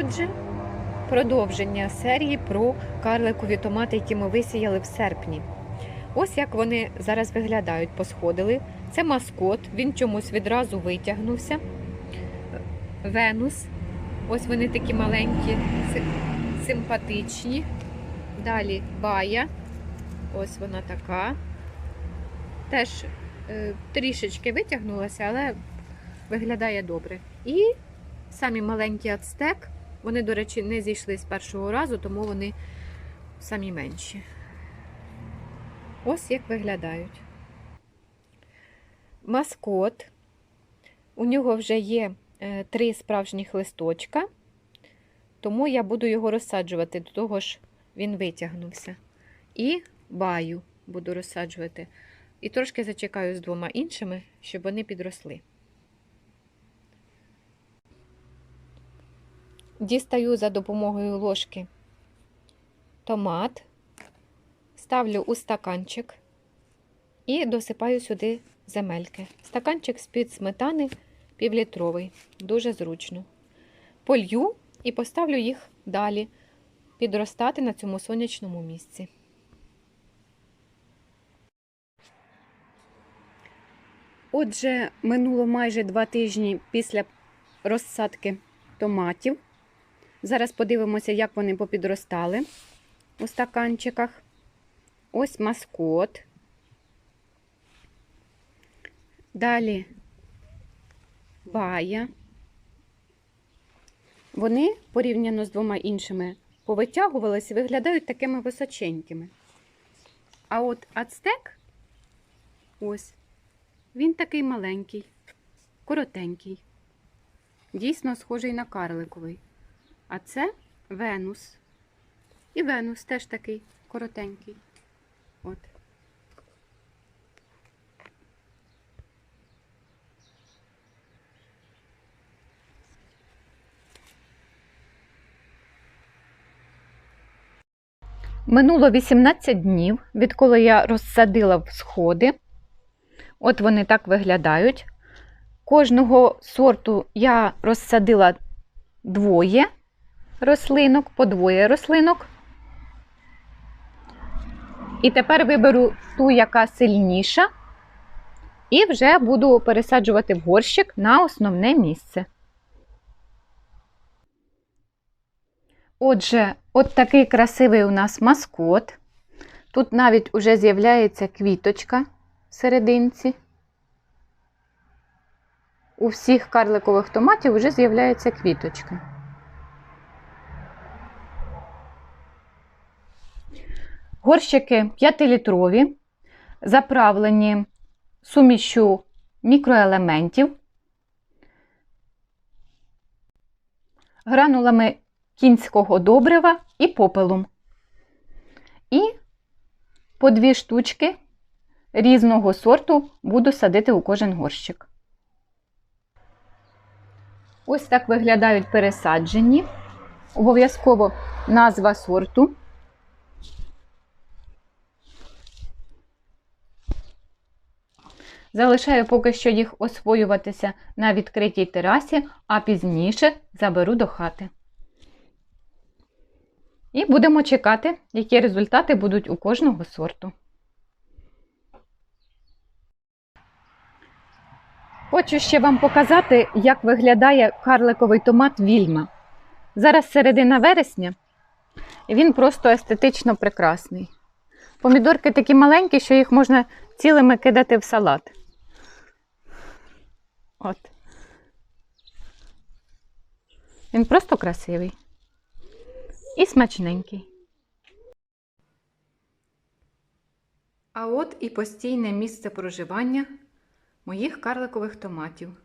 Отже, продовження серії про карликові томати, які ми висіяли в серпні. Ось як вони зараз виглядають, посходили. Це маскот, він чомусь відразу витягнувся. Венус. Ось вони такі маленькі, симпатичні. Далі бая. Ось вона така. Теж е, трішечки витягнулася, але виглядає добре. І самі маленькі ацтек. Вони, до речі, не зійшли з першого разу, тому вони самі менші. Ось як виглядають. Маскот. У нього вже є е, три справжніх листочка, тому я буду його розсаджувати, до того ж він витягнувся. І баю буду розсаджувати. І трошки зачекаю з двома іншими, щоб вони підросли. Дістаю за допомогою ложки томат, ставлю у стаканчик і досипаю сюди земельки. Стаканчик з-під сметани півлітровий, дуже зручно. Полью і поставлю їх далі підростати на цьому сонячному місці. Отже, минуло майже два тижні після розсадки томатів. Зараз подивимося, як вони попідростали у стаканчиках. Ось маскот. Далі бая. Вони порівняно з двома іншими повитягувалися виглядають такими височенькими. А от ацтек, ось, він такий маленький, коротенький. Дійсно схожий на карликовий. А це Венус. І Венус теж такий коротенький. От. Минуло 18 днів, відколи я розсадила в сходи. От вони так виглядають. Кожного сорту я розсадила двоє рослинок, по двоє рослинок. І тепер виберу ту, яка сильніша, і вже буду пересаджувати в горщик на основне місце. Отже, от такий красивий у нас маскот. Тут навіть уже з'являється квіточка в. У всіх карликових томатів вже з'являється квіточка. Горщики 5-літрові, заправлені сумішю мікроелементів, гранулами кінського добрива і попелом. І по дві штучки різного сорту буду садити у кожен горщик. Ось так виглядають пересаджені. Обов'язково назва сорту. Залишаю поки що їх освоюватися на відкритій терасі, а пізніше заберу до хати. І будемо чекати, які результати будуть у кожного сорту. Хочу ще вам показати, як виглядає карликовий томат Вільма. Зараз середина вересня, і він просто естетично прекрасний. Помідорки такі маленькі, що їх можна цілими кидати в салат. От. Він просто красивий і смачненький. А от і постійне місце проживання моїх карликових томатів.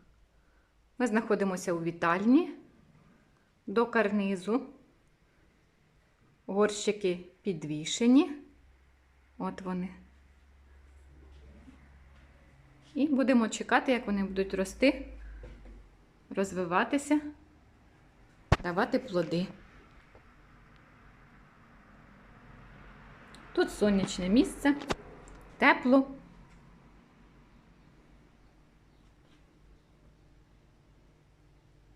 Ми знаходимося у вітальні до карнизу. Горщики підвішені. От вони. І будемо чекати, як вони будуть рости, розвиватися, давати плоди. Тут сонячне місце, тепло,